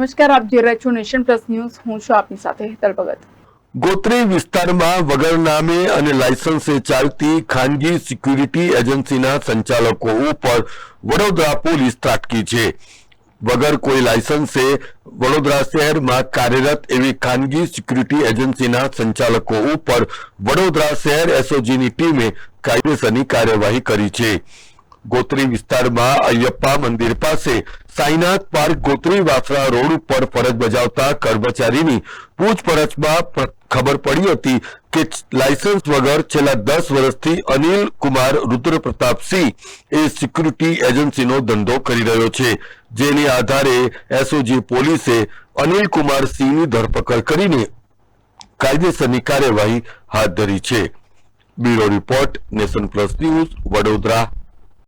નમસ્કાર, આપ જોઈ રહ્યા છો નેશન પ્લસ ન્યૂઝ. હું છું આપની સાથે હેતલ ભગત. ગોત્રી વિસ્તારમાં વગર નામે અને લાયસન્સે ચાલતી ખાનગી સિક્યુરિટી એજન્સીના સંચાલકો ઉપર વડોદરા પોલીસ ત્રાટકી છે. વગર કોઈ લાયસન્સે વડોદરા શહેરમાં કાર્યરત એવી ખાનગી સિક્યુરિટી એજન્સીના સંચાલકો ઉપર વડોદરા શહેર એસઓજીની ટીમે કાયદેસરની કાર્યવાહી કરી છે. ગોત્રી વિસ્તારમાં અયપ્પા મંદિર પાસે સાઈનાથ પાર્ક ગોત્રી વાસરા રોડ ઉપર ફરજ બજાવતા કર્મચારીની પૂછપરછમાં ખબર પડી હતી કે લાયસન્સ વગર છેલ્લા દસ વર્ષથી અનિલ કુમાર રુદ્રપ્રતાપસિંહ એ સિક્યુરિટી એજન્સીનો ધંધો કરી રહ્યો છે. જેની આધારે એસઓજી પોલીસે અનિલ કુમાર સિંહની ધરપકડ કરીને કાયદેસરની કાર્યવાહી હાથ ધરી છે. Bureau report Nation Plus News Vadodara.